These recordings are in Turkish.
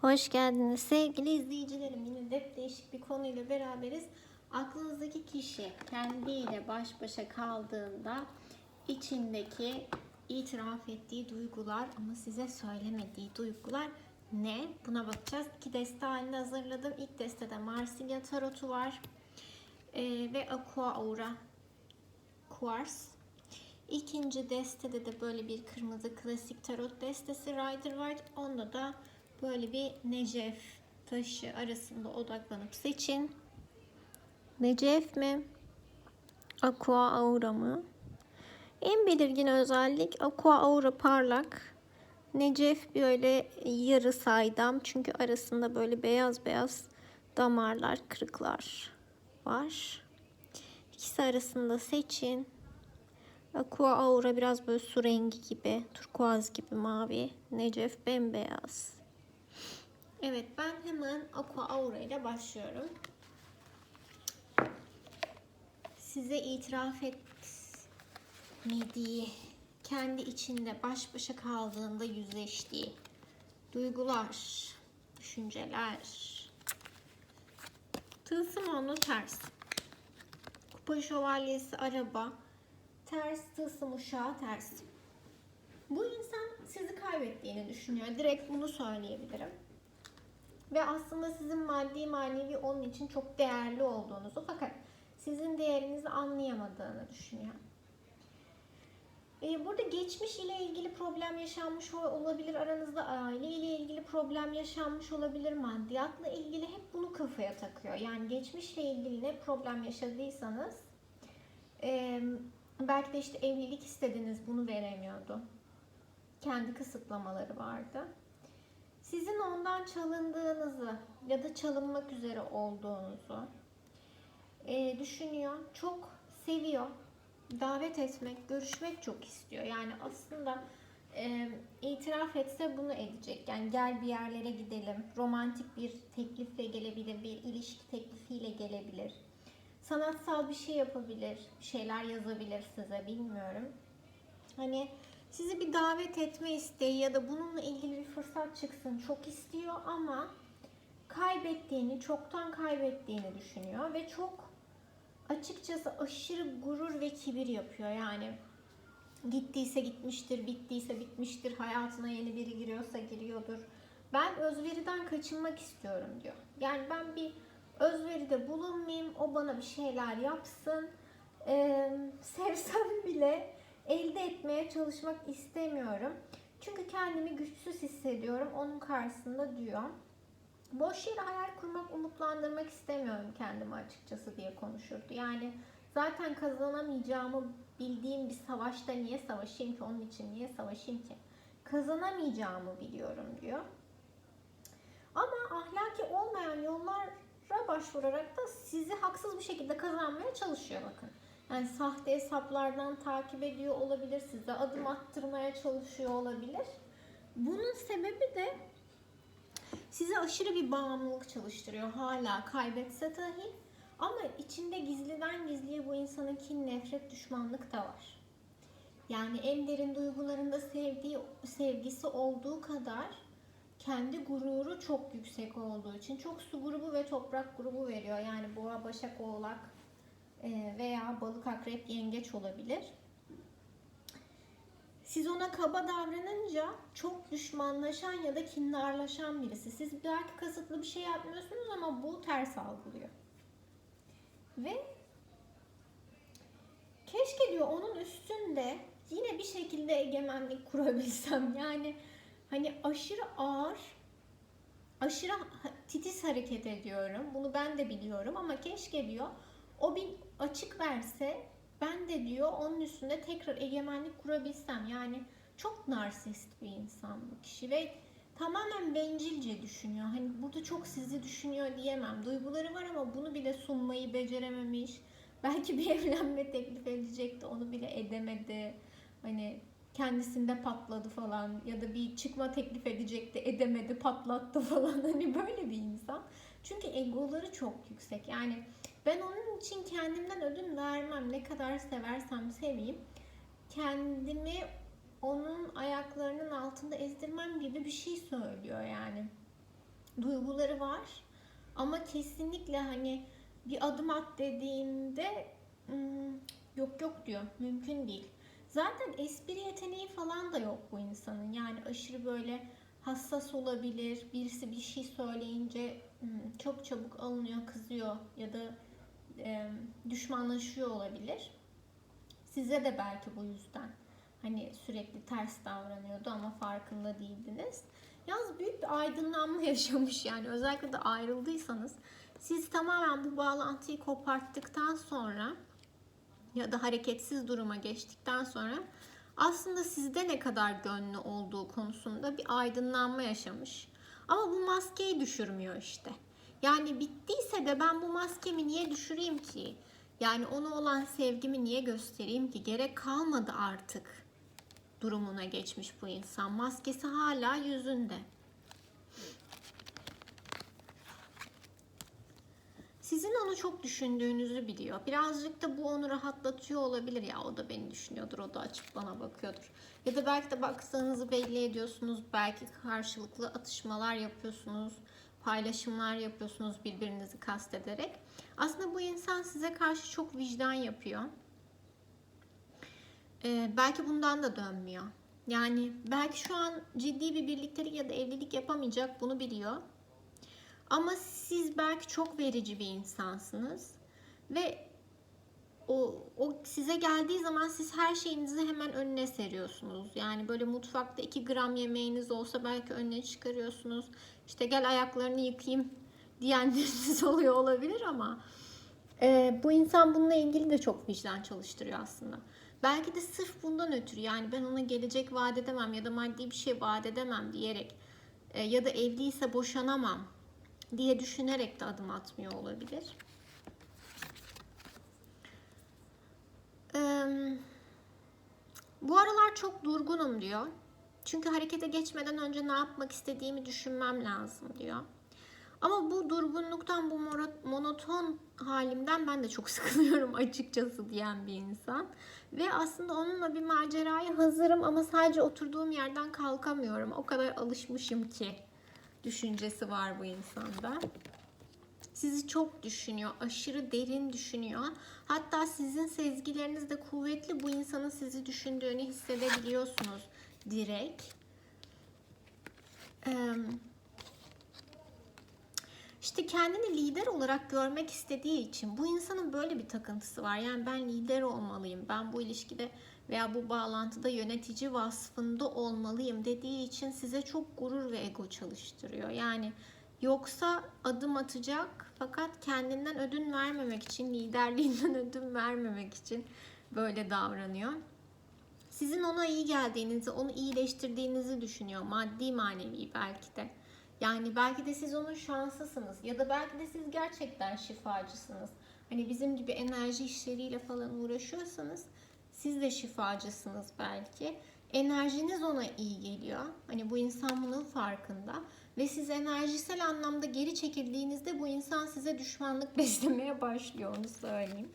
Hoş geldiniz sevgili izleyicilerim. Yine dep değişik bir konuyla beraberiz. Aklınızdaki kişi kendiyle baş başa kaldığında içindeki itiraf ettiği duygular ama size söylemediği duygular ne? Buna bakacağız. İki deste halinde hazırladım. İlk destede Marsilya Tarotu var. Ee, ve Aqua Aura Quartz. İkinci destede de böyle bir kırmızı klasik tarot destesi Rider var. Onda da böyle bir Necef taşı arasında odaklanıp seçin. Necef mi? Aqua Aura mı? En belirgin özellik Aqua Aura parlak. Necef böyle yarı saydam çünkü arasında böyle beyaz beyaz damarlar, kırıklar var. İkisi arasında seçin. Aqua Aura biraz böyle su rengi gibi, turkuaz gibi mavi. Necef bembeyaz. Evet ben hemen Aqua Aura ile başlıyorum. Size itiraf etmediği, kendi içinde baş başa kaldığında yüzleştiği duygular, düşünceler. Tılsım onu ters. Kupa şövalyesi araba, ters tılsım uşağı ters. Bu insan sizi kaybettiğini düşünüyor. Direkt bunu söyleyebilirim. Ve aslında sizin maddi manevi onun için çok değerli olduğunuzu fakat sizin değerinizi anlayamadığını düşünüyor. Ee, burada geçmiş ile ilgili problem yaşanmış olabilir. Aranızda aile ile ilgili problem yaşanmış olabilir. Maddiyatla ilgili hep bunu kafaya takıyor. Yani geçmişle ilgili ne problem yaşadıysanız belki de işte evlilik istediniz bunu veremiyordu. Kendi kısıtlamaları vardı. Sizin ondan çalındığınızı ya da çalınmak üzere olduğunuzu e, düşünüyor. Çok seviyor. Davet etmek, görüşmek çok istiyor. Yani aslında e, itiraf etse bunu edecek. Yani gel bir yerlere gidelim. Romantik bir teklifle gelebilir, bir ilişki teklifiyle gelebilir. Sanatsal bir şey yapabilir, şeyler yazabilir size bilmiyorum. Hani sizi bir davet etme isteği ya da bununla ilgili bir fırsat çıksın çok istiyor ama kaybettiğini, çoktan kaybettiğini düşünüyor ve çok açıkçası aşırı gurur ve kibir yapıyor. Yani gittiyse gitmiştir, bittiyse bitmiştir, hayatına yeni biri giriyorsa giriyordur. Ben özveriden kaçınmak istiyorum diyor. Yani ben bir özveride bulunmayayım, o bana bir şeyler yapsın. Ee, sevsem bile elde etmeye çalışmak istemiyorum. Çünkü kendimi güçsüz hissediyorum onun karşısında diyor. Boş yere hayal kurmak, umutlandırmak istemiyorum kendimi açıkçası diye konuşurdu. Yani zaten kazanamayacağımı bildiğim bir savaşta niye savaşayım ki? Onun için niye savaşayım ki? Kazanamayacağımı biliyorum diyor. Ama ahlaki olmayan yollara başvurarak da sizi haksız bir şekilde kazanmaya çalışıyor bakın. Yani sahte hesaplardan takip ediyor olabilir, size adım attırmaya çalışıyor olabilir. Bunun sebebi de size aşırı bir bağımlılık çalıştırıyor hala kaybetse dahi. Ama içinde gizliden gizliye bu insanın kin, nefret, düşmanlık da var. Yani en derin duygularında sevdiği, sevgisi olduğu kadar kendi gururu çok yüksek olduğu için çok su grubu ve toprak grubu veriyor. Yani boğa, başak, oğlak veya balık, akrep, yengeç olabilir. Siz ona kaba davranınca çok düşmanlaşan ya da kindarlaşan birisi. Siz belki kasıtlı bir şey yapmıyorsunuz ama bu ters algılıyor. Ve keşke diyor onun üstünde yine bir şekilde egemenlik kurabilsem. Yani hani aşırı ağır, aşırı titiz hareket ediyorum. Bunu ben de biliyorum ama keşke diyor o bir açık verse ben de diyor onun üstünde tekrar egemenlik kurabilsem. Yani çok narsist bir insan bu kişi ve tamamen bencilce düşünüyor. Hani burada çok sizi düşünüyor diyemem. Duyguları var ama bunu bile sunmayı becerememiş. Belki bir evlenme teklif edecekti onu bile edemedi. Hani kendisinde patladı falan ya da bir çıkma teklif edecekti edemedi patlattı falan hani böyle bir insan. Çünkü egoları çok yüksek. Yani ben onun için kendimden ödün vermem. Ne kadar seversem seveyim. Kendimi onun ayaklarının altında ezdirmem gibi bir şey söylüyor yani. duyguları var. Ama kesinlikle hani bir adım at dediğinde "Hmm, yok yok diyor. Mümkün değil. Zaten espri yeteneği falan da yok bu insanın. Yani aşırı böyle hassas olabilir. Birisi bir şey söyleyince çok çabuk alınıyor, kızıyor ya da e, düşmanlaşıyor olabilir. Size de belki bu yüzden hani sürekli ters davranıyordu ama farkında değildiniz. Yalnız büyük bir aydınlanma yaşamış yani özellikle de ayrıldıysanız siz tamamen bu bağlantıyı koparttıktan sonra ya da hareketsiz duruma geçtikten sonra aslında sizde ne kadar gönlü olduğu konusunda bir aydınlanma yaşamış. Ama bu maskeyi düşürmüyor işte. Yani bittiyse de ben bu maskemi niye düşüreyim ki? Yani ona olan sevgimi niye göstereyim ki? Gerek kalmadı artık durumuna geçmiş bu insan. Maskesi hala yüzünde. Sizin onu çok düşündüğünüzü biliyor. Birazcık da bu onu rahatlatıyor olabilir. Ya o da beni düşünüyordur, o da açıp bana bakıyordur. Ya da belki de baktığınızı belli ediyorsunuz. Belki karşılıklı atışmalar yapıyorsunuz. Paylaşımlar yapıyorsunuz birbirinizi kastederek. Aslında bu insan size karşı çok vicdan yapıyor. Ee, belki bundan da dönmüyor. Yani belki şu an ciddi bir birliktelik ya da evlilik yapamayacak bunu biliyor. Ama siz belki çok verici bir insansınız ve o, o size geldiği zaman siz her şeyinizi hemen önüne seriyorsunuz. Yani böyle mutfakta 2 gram yemeğiniz olsa belki önüne çıkarıyorsunuz. İşte gel ayaklarını yıkayayım diyenleriniz oluyor olabilir ama e, bu insan bununla ilgili de çok vicdan çalıştırıyor aslında. Belki de sırf bundan ötürü yani ben ona gelecek vaat edemem ya da maddi bir şey vaat edemem diyerek e, ya da evliyse boşanamam diye düşünerek de adım atmıyor olabilir. Bu aralar çok durgunum diyor. Çünkü harekete geçmeden önce ne yapmak istediğimi düşünmem lazım diyor. Ama bu durgunluktan, bu monoton halimden ben de çok sıkılıyorum açıkçası diyen bir insan. Ve aslında onunla bir maceraya hazırım ama sadece oturduğum yerden kalkamıyorum. O kadar alışmışım ki düşüncesi var bu insanda. Sizi çok düşünüyor, aşırı derin düşünüyor. Hatta sizin sezgileriniz de kuvvetli. Bu insanın sizi düşündüğünü hissedebiliyorsunuz direkt. Ee, işte kendini lider olarak görmek istediği için bu insanın böyle bir takıntısı var. Yani ben lider olmalıyım. Ben bu ilişkide veya bu bağlantıda yönetici vasfında olmalıyım dediği için size çok gurur ve ego çalıştırıyor. Yani yoksa adım atacak fakat kendinden ödün vermemek için, liderliğinden ödün vermemek için böyle davranıyor. Sizin ona iyi geldiğinizi, onu iyileştirdiğinizi düşünüyor. Maddi manevi belki de. Yani belki de siz onun şanslısınız ya da belki de siz gerçekten şifacısınız. Hani bizim gibi enerji işleriyle falan uğraşıyorsanız siz de şifacısınız belki. Enerjiniz ona iyi geliyor. Hani bu insan bunun farkında. Ve siz enerjisel anlamda geri çekildiğinizde bu insan size düşmanlık beslemeye başlıyor onu söyleyeyim.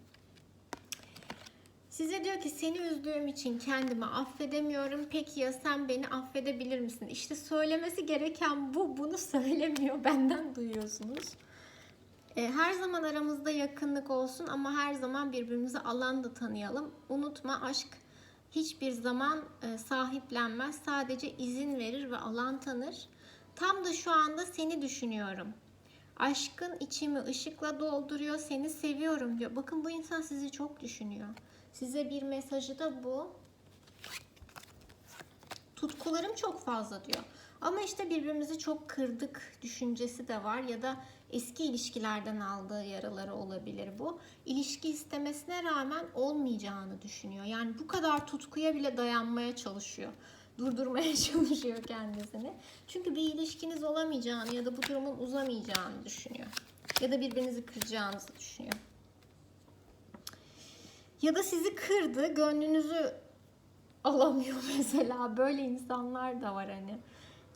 Size diyor ki seni üzdüğüm için kendimi affedemiyorum. Peki ya sen beni affedebilir misin? İşte söylemesi gereken bu. Bunu söylemiyor. Benden duyuyorsunuz. E, her zaman aramızda yakınlık olsun ama her zaman birbirimizi alan da tanıyalım. Unutma aşk hiçbir zaman e, sahiplenmez. Sadece izin verir ve alan tanır. Tam da şu anda seni düşünüyorum. Aşkın içimi ışıkla dolduruyor. Seni seviyorum diyor. Bakın bu insan sizi çok düşünüyor. Size bir mesajı da bu. Tutkularım çok fazla diyor. Ama işte birbirimizi çok kırdık düşüncesi de var ya da eski ilişkilerden aldığı yaraları olabilir bu. İlişki istemesine rağmen olmayacağını düşünüyor. Yani bu kadar tutkuya bile dayanmaya çalışıyor. Durdurmaya çalışıyor kendisini. Çünkü bir ilişkiniz olamayacağını ya da bu durumun uzamayacağını düşünüyor. Ya da birbirinizi kıracağınızı düşünüyor. Ya da sizi kırdı, gönlünüzü alamıyor mesela. Böyle insanlar da var hani.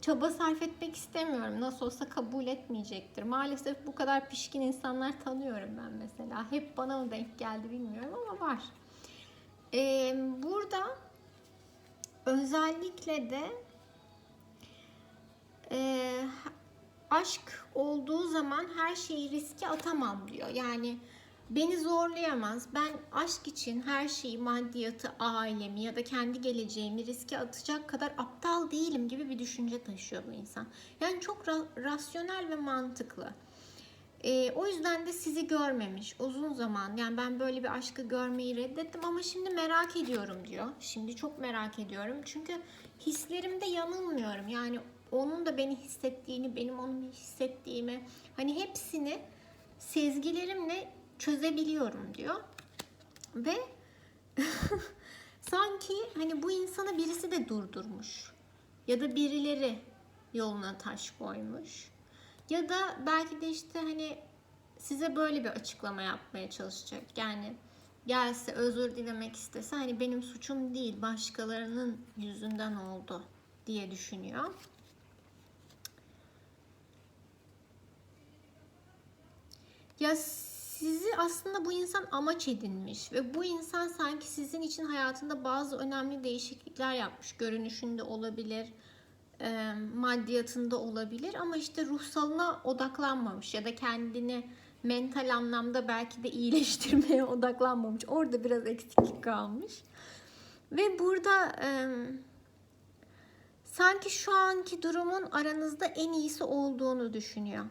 Çaba sarf etmek istemiyorum. Nasıl olsa kabul etmeyecektir. Maalesef bu kadar pişkin insanlar tanıyorum ben mesela. Hep bana mı denk geldi bilmiyorum ama var. Ee, burada özellikle de e, aşk olduğu zaman her şeyi riske atamam diyor. Yani beni zorlayamaz. Ben aşk için her şeyi, maddiyatı, ailemi ya da kendi geleceğimi riske atacak kadar aptal değilim gibi bir düşünce taşıyor bu insan. Yani çok ra- rasyonel ve mantıklı. Ee, o yüzden de sizi görmemiş uzun zaman. Yani ben böyle bir aşkı görmeyi reddettim ama şimdi merak ediyorum diyor. Şimdi çok merak ediyorum. Çünkü hislerimde yanılmıyorum. Yani onun da beni hissettiğini, benim onu hissettiğimi hani hepsini sezgilerimle çözebiliyorum diyor. Ve sanki hani bu insanı birisi de durdurmuş. Ya da birileri yoluna taş koymuş. Ya da belki de işte hani size böyle bir açıklama yapmaya çalışacak. Yani gelse özür dilemek istese hani benim suçum değil başkalarının yüzünden oldu diye düşünüyor. Ya sizi aslında bu insan amaç edinmiş ve bu insan sanki sizin için hayatında bazı önemli değişiklikler yapmış. Görünüşünde olabilir, e, maddiyatında olabilir ama işte ruhsalına odaklanmamış ya da kendini mental anlamda belki de iyileştirmeye odaklanmamış. Orada biraz eksiklik kalmış. Ve burada e, sanki şu anki durumun aranızda en iyisi olduğunu düşünüyor.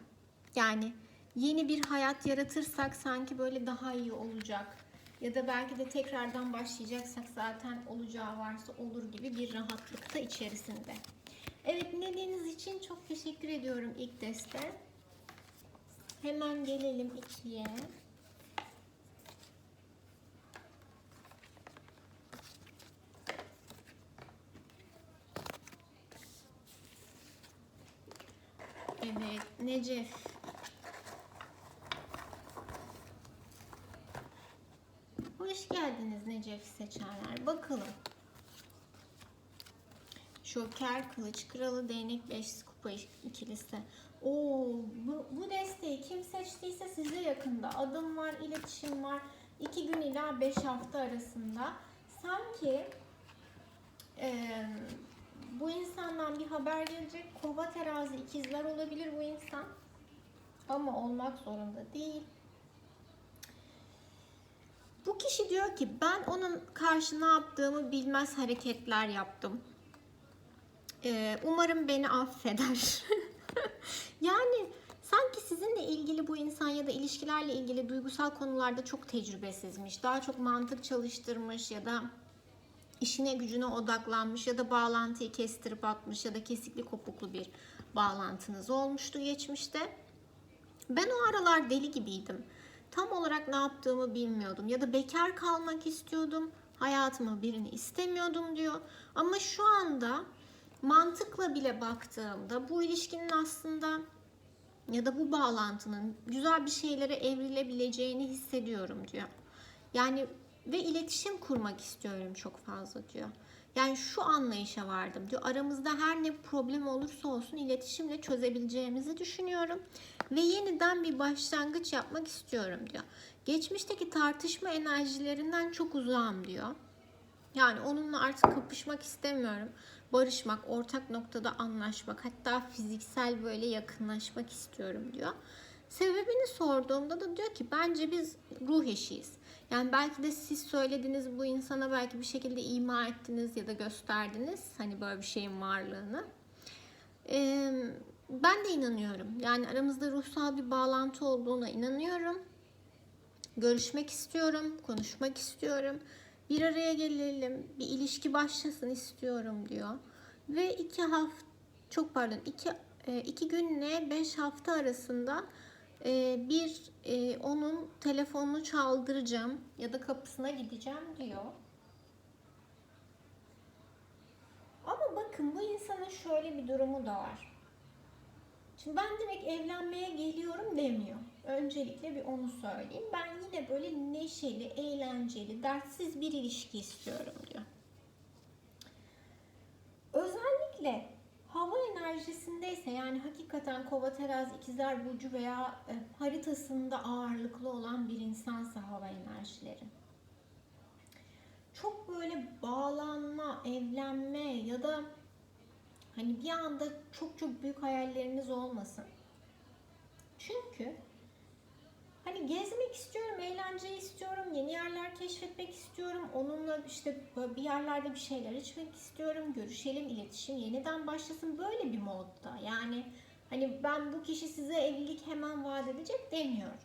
Yani yeni bir hayat yaratırsak sanki böyle daha iyi olacak. Ya da belki de tekrardan başlayacaksak zaten olacağı varsa olur gibi bir rahatlıkta içerisinde. Evet dinlediğiniz için çok teşekkür ediyorum ilk deste. Hemen gelelim ikiye. Evet Necef. Hoş Necef seçenler. Bakalım. Şoker, Kılıç Kralı, Değnek, Beş Kupa ikilisi. Oo, bu, bu desteği kim seçtiyse size yakında. Adım var, iletişim var. 2 gün ila 5 hafta arasında. Sanki e, bu insandan bir haber gelecek. Kova terazi ikizler olabilir bu insan. Ama olmak zorunda değil. Kişi diyor ki ben onun karşı ne yaptığımı bilmez hareketler yaptım. Ee, umarım beni affeder. yani sanki sizinle ilgili bu insan ya da ilişkilerle ilgili duygusal konularda çok tecrübesizmiş. Daha çok mantık çalıştırmış ya da işine gücüne odaklanmış ya da bağlantıyı kestirip atmış ya da kesikli kopuklu bir bağlantınız olmuştu geçmişte. Ben o aralar deli gibiydim. Tam olarak ne yaptığımı bilmiyordum ya da bekar kalmak istiyordum. Hayatıma birini istemiyordum diyor. Ama şu anda mantıkla bile baktığımda bu ilişkinin aslında ya da bu bağlantının güzel bir şeylere evrilebileceğini hissediyorum diyor. Yani ve iletişim kurmak istiyorum çok fazla diyor. Yani şu anlayışa vardım diyor. Aramızda her ne problem olursa olsun iletişimle çözebileceğimizi düşünüyorum. Ve yeniden bir başlangıç yapmak istiyorum diyor. Geçmişteki tartışma enerjilerinden çok uzağım diyor. Yani onunla artık kapışmak istemiyorum. Barışmak, ortak noktada anlaşmak, hatta fiziksel böyle yakınlaşmak istiyorum diyor. Sebebini sorduğumda da diyor ki bence biz ruh eşiyiz. Yani belki de siz söylediniz bu insana belki bir şekilde ima ettiniz ya da gösterdiniz hani böyle bir şeyin varlığını. Ee, ben de inanıyorum. Yani aramızda ruhsal bir bağlantı olduğuna inanıyorum. Görüşmek istiyorum, konuşmak istiyorum. Bir araya gelelim, bir ilişki başlasın istiyorum diyor. Ve iki hafta, çok pardon, iki, iki günle beş hafta arasında bir e, onun telefonunu çaldıracağım ya da kapısına gideceğim diyor. Ama bakın bu insanın şöyle bir durumu da var. Şimdi ben direkt evlenmeye geliyorum demiyor. Öncelikle bir onu söyleyeyim. Ben yine böyle neşeli, eğlenceli, dertsiz bir ilişki istiyorum diyor. Özellikle hava enerjisindeyse yani hakikaten kova terazi ikizler burcu veya e, haritasında ağırlıklı olan bir insansa hava enerjileri. Çok böyle bağlanma, evlenme ya da hani bir anda çok çok büyük hayalleriniz olmasın. Çünkü hani gezmek istiyorum, eğlenceyi istiyorum, yeni yerler keşfetmek istiyorum. Onunla işte bir yerlerde bir şeyler içmek istiyorum. Görüşelim, iletişim yeniden başlasın. Böyle bir modda. Yani hani ben bu kişi size evlilik hemen vaat edecek demiyorum.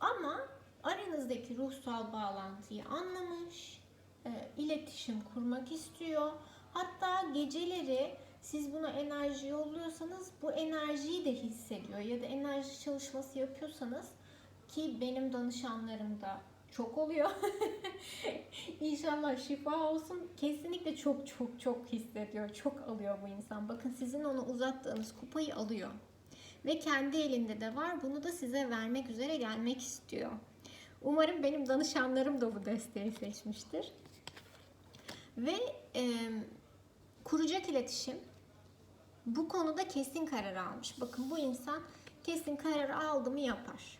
Ama aranızdaki ruhsal bağlantıyı anlamış, e, iletişim kurmak istiyor. Hatta geceleri siz buna enerji yolluyorsanız bu enerjiyi de hissediyor ya da enerji çalışması yapıyorsanız ki benim danışanlarımda çok oluyor. İnşallah şifa olsun. Kesinlikle çok çok çok hissediyor. Çok alıyor bu insan. Bakın sizin ona uzattığınız kupayı alıyor. Ve kendi elinde de var. Bunu da size vermek üzere gelmek istiyor. Umarım benim danışanlarım da bu desteği seçmiştir. Ve e, kuracak iletişim bu konuda kesin karar almış. Bakın bu insan kesin karar aldı mı yapar.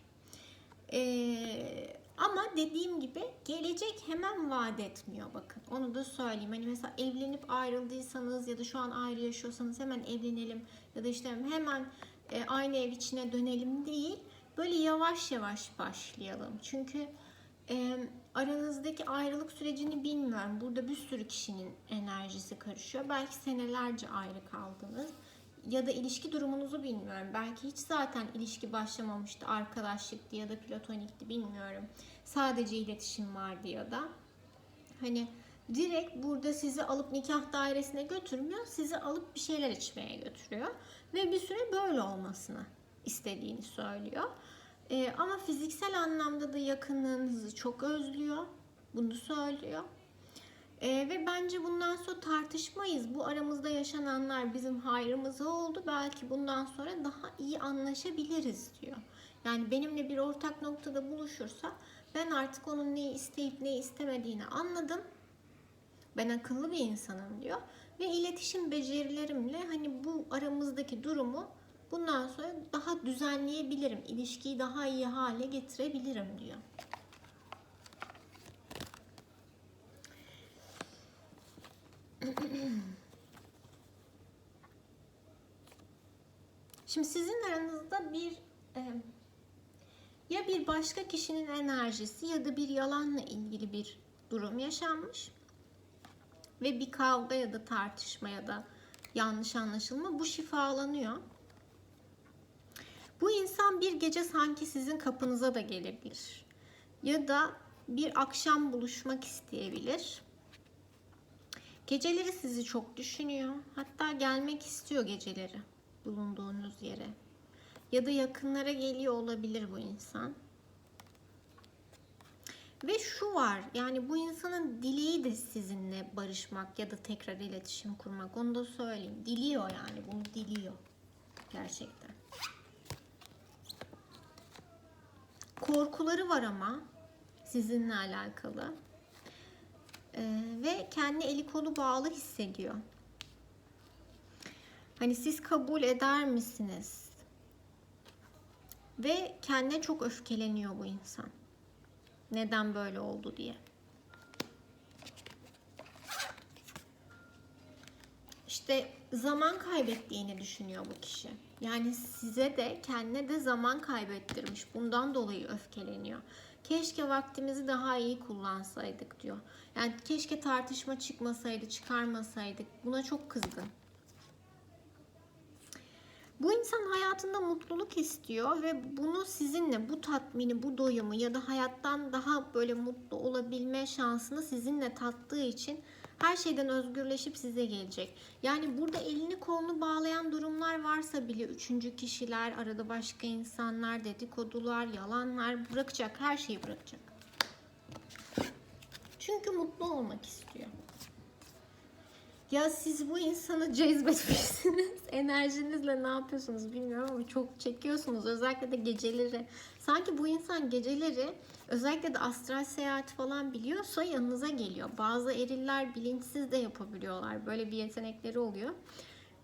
Ee, ama dediğim gibi gelecek hemen vaat etmiyor bakın. Onu da söyleyeyim. Hani mesela evlenip ayrıldıysanız ya da şu an ayrı yaşıyorsanız hemen evlenelim ya da işte hemen e, aynı ev içine dönelim değil. Böyle yavaş yavaş başlayalım. Çünkü e, aranızdaki ayrılık sürecini bilmiyorum. Burada bir sürü kişinin enerjisi karışıyor. Belki senelerce ayrı kaldınız. Ya da ilişki durumunuzu bilmiyorum. Belki hiç zaten ilişki başlamamıştı. Arkadaşlıktı ya da platonikti bilmiyorum. Sadece iletişim vardı ya da. Hani direkt burada sizi alıp nikah dairesine götürmüyor. Sizi alıp bir şeyler içmeye götürüyor. Ve bir süre böyle olmasını istediğini söylüyor. Ee, ama fiziksel anlamda da yakınlığınızı çok özlüyor. Bunu söylüyor. Ee, ve bence bundan sonra tartışmayız. Bu aramızda yaşananlar bizim hayrımıza oldu. Belki bundan sonra daha iyi anlaşabiliriz diyor. Yani benimle bir ortak noktada buluşursa ben artık onun neyi isteyip neyi istemediğini anladım. Ben akıllı bir insanım diyor. Ve iletişim becerilerimle hani bu aramızdaki durumu bundan sonra daha düzenleyebilirim. İlişkiyi daha iyi hale getirebilirim diyor. Şimdi sizin aranızda bir e, ya bir başka kişinin enerjisi ya da bir yalanla ilgili bir durum yaşanmış ve bir kavga ya da tartışma ya da yanlış anlaşılma bu şifalanıyor. Bu insan bir gece sanki sizin kapınıza da gelebilir. Ya da bir akşam buluşmak isteyebilir. Geceleri sizi çok düşünüyor. Hatta gelmek istiyor geceleri bulunduğunuz yere. Ya da yakınlara geliyor olabilir bu insan. Ve şu var yani bu insanın dileği de sizinle barışmak ya da tekrar iletişim kurmak. Onu da söyleyeyim. Diliyor yani bunu diliyor. Gerçekten. Korkuları var ama sizinle alakalı. Ee, ve kendi eli kolu bağlı hissediyor. Hani siz kabul eder misiniz? Ve kendine çok öfkeleniyor bu insan. Neden böyle oldu diye. İşte zaman kaybettiğini düşünüyor bu kişi. Yani size de kendine de zaman kaybettirmiş. Bundan dolayı öfkeleniyor. Keşke vaktimizi daha iyi kullansaydık diyor. Yani keşke tartışma çıkmasaydı, çıkarmasaydık. Buna çok kızgın. Bu insan hayatında mutluluk istiyor ve bunu sizinle bu tatmini, bu doyumu ya da hayattan daha böyle mutlu olabilme şansını sizinle tattığı için her şeyden özgürleşip size gelecek. Yani burada elini kolunu bağlayan durumlar varsa bile üçüncü kişiler, arada başka insanlar, dedikodular, yalanlar bırakacak. Her şeyi bırakacak. Çünkü mutlu olmak istiyor. Ya siz bu insanı cezbetmişsiniz. Enerjinizle ne yapıyorsunuz bilmiyorum ama çok çekiyorsunuz. Özellikle de geceleri. Sanki bu insan geceleri özellikle de astral seyahat falan biliyorsa yanınıza geliyor. Bazı eriller bilinçsiz de yapabiliyorlar. Böyle bir yetenekleri oluyor.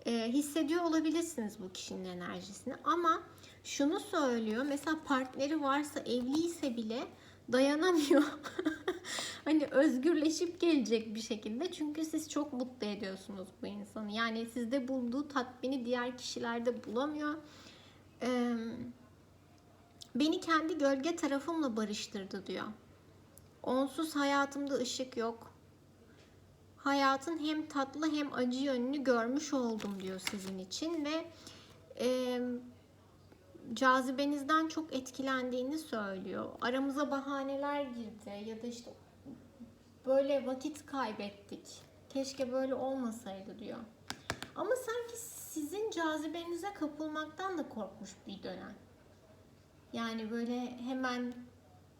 Ee, hissediyor olabilirsiniz bu kişinin enerjisini. Ama şunu söylüyor. Mesela partneri varsa evliyse bile dayanamıyor. hani özgürleşip gelecek bir şekilde. Çünkü siz çok mutlu ediyorsunuz bu insanı. Yani sizde bulduğu tatmini diğer kişilerde bulamıyor. Ee, beni kendi gölge tarafımla barıştırdı diyor. Onsuz hayatımda ışık yok. Hayatın hem tatlı hem acı yönünü görmüş oldum diyor sizin için ve e, cazibenizden çok etkilendiğini söylüyor. Aramıza bahaneler girdi ya da işte böyle vakit kaybettik. Keşke böyle olmasaydı diyor. Ama sanki sizin cazibenize kapılmaktan da korkmuş bir dönem. Yani böyle hemen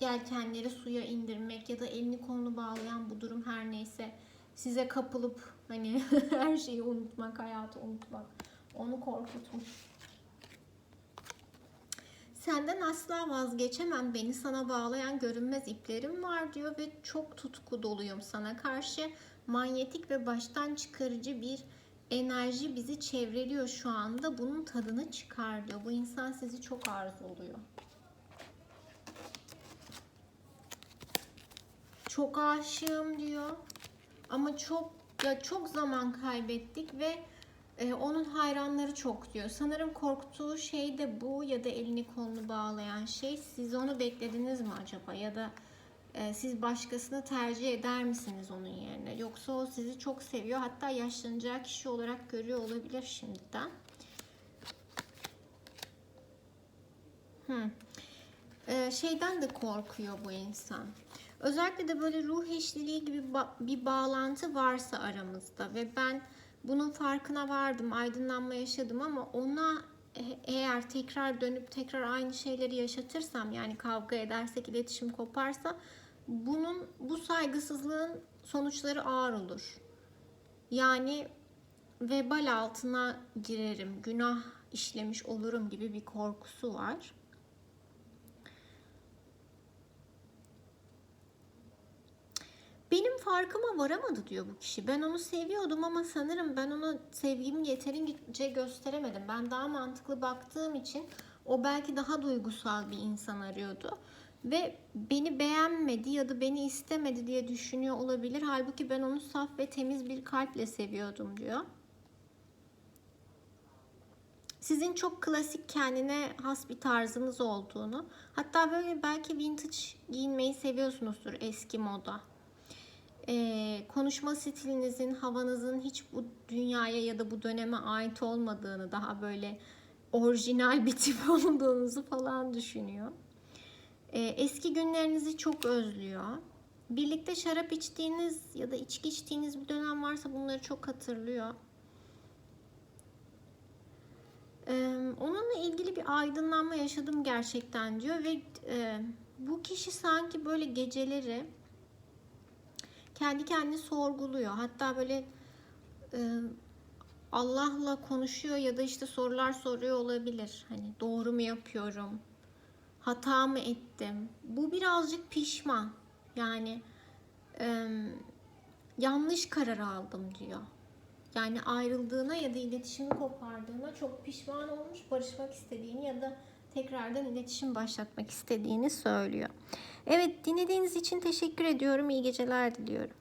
yelkenleri suya indirmek ya da elini kolunu bağlayan bu durum her neyse size kapılıp hani her şeyi unutmak, hayatı unutmak onu korkutmuş. Senden asla vazgeçemem. Beni sana bağlayan görünmez iplerim var diyor ve çok tutku doluyum sana karşı. Manyetik ve baştan çıkarıcı bir enerji bizi çevreliyor şu anda. Bunun tadını çıkar diyor. Bu insan sizi çok arzuluyor. Çok aşığım diyor. Ama çok ya çok zaman kaybettik ve e, onun hayranları çok diyor. Sanırım korktuğu şey de bu ya da elini kolunu bağlayan şey. Siz onu beklediniz mi acaba? Ya da siz başkasını tercih eder misiniz onun yerine? Yoksa o sizi çok seviyor. Hatta yaşlanacağı kişi olarak görüyor olabilir şimdiden. Hmm. E, şeyden de korkuyor bu insan. Özellikle de böyle ruh eşliliği gibi bir bağlantı varsa aramızda ve ben bunun farkına vardım, aydınlanma yaşadım ama ona e- eğer tekrar dönüp tekrar aynı şeyleri yaşatırsam yani kavga edersek, iletişim koparsa bunun bu saygısızlığın sonuçları ağır olur. Yani vebal altına girerim, günah işlemiş olurum gibi bir korkusu var. Benim farkıma varamadı diyor bu kişi. Ben onu seviyordum ama sanırım ben ona sevgimi yeterince gösteremedim. Ben daha mantıklı baktığım için o belki daha duygusal bir insan arıyordu. Ve beni beğenmedi ya da beni istemedi diye düşünüyor olabilir. Halbuki ben onu saf ve temiz bir kalple seviyordum diyor. Sizin çok klasik kendine has bir tarzınız olduğunu, hatta böyle belki vintage giyinmeyi seviyorsunuzdur eski moda e, konuşma stilinizin, havanızın hiç bu dünyaya ya da bu döneme ait olmadığını, daha böyle orijinal bir tip olduğunuzu falan düşünüyor. E, eski günlerinizi çok özlüyor. Birlikte şarap içtiğiniz ya da içki içtiğiniz bir dönem varsa bunları çok hatırlıyor. Ee, onunla ilgili bir aydınlanma yaşadım gerçekten diyor ve e, bu kişi sanki böyle geceleri kendi kendini sorguluyor. Hatta böyle e, Allah'la konuşuyor ya da işte sorular soruyor olabilir. Hani doğru mu yapıyorum? Hata mı ettim? Bu birazcık pişman. Yani e, yanlış karar aldım diyor. Yani ayrıldığına ya da iletişimi kopardığına çok pişman olmuş, barışmak istediğini ya da tekrardan iletişim başlatmak istediğini söylüyor. Evet dinlediğiniz için teşekkür ediyorum. İyi geceler diliyorum.